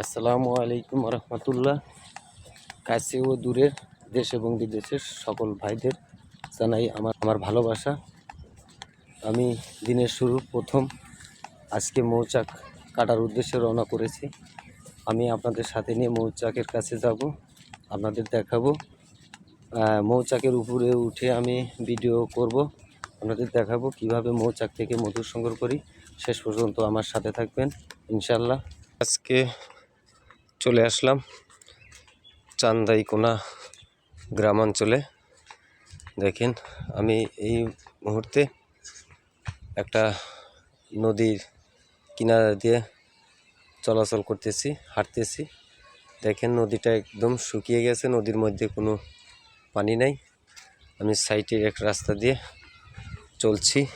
আসসালামু আলাইকুম রহমতুল্লাহ। কাছে ও দূরের দেশ এবং বিদেশের সকল ভাইদের জানাই আমার আমার ভালোবাসা। আমি দিনের শুরু প্রথম আজকে মৌচাক কাটার উদ্দেশ্যে রওনা করেছি। আমি আপনাদের সাথে নিয়ে মৌচাকের কাছে যাব, আপনাদের দেখাবো। মৌচাকের উপরে উঠে আমি ভিডিও করব, আপনাদের দেখাবো কীভাবে মৌচাক থেকে মধুর সংগ্রহ করি। শেষ পর্যন্ত আমার সাথে থাকবেন ইনশাল্লাহ আজকে চলে আসলাম চান্দাইকোনা গ্রামাঞ্চলে। দেখেন, আমি এই মুহূর্তে একটা নদীর কিনারা দিয়ে চলাচল করতেছি, হাঁটতেছি। দেখেন, নদীটা একদম শুকিয়ে গেছে, নদীর মধ্যে কোনো পানি নাই। আমি সাইডের এক রাস্তা দিয়ে চলছি।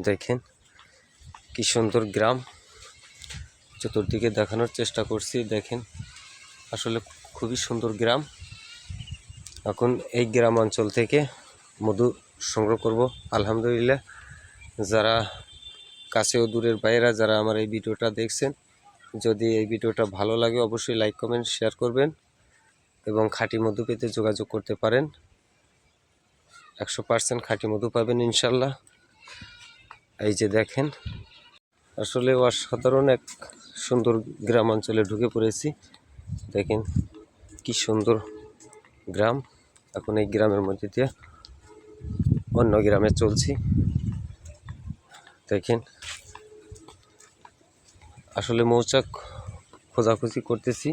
দেখেন, কি সুন্দর গ্রাম। চতুর্দিকে দেখানোর চেষ্টা করছি, দেখেন। আসলে খুবই সুন্দর গ্রাম। এখন এই গ্রাম অঞ্চল থেকে মধু সংগ্রহ করব, আলহামদুলিল্লাহ। যারা কাছে ও দূরের বাইরা যারা আমার এই ভিডিওটা দেখছেন, যদি এই ভিডিওটা ভালো লাগে, অবশ্যই লাইক, কমেন্ট, শেয়ার করবেন এবং খাঁটি মধু পেতে যোগাযোগ করতে পারেন। একশো পার্সেন্ট খাঁটি মধু পাবেন ইনশাল্লাহ। এই যে দেখেন, আসলে অসাধারণ এক সুন্দর গ্রাম অঞ্চলে ঢুকে পড়েছি। দেখেন কি সুন্দর গ্রাম। এখন এই গ্রামের মধ্যে দিয়ে অন্য গ্রামে চলছি। দেখেন আসলে মৌচাক খোঁজাখুঁজি করতেছি।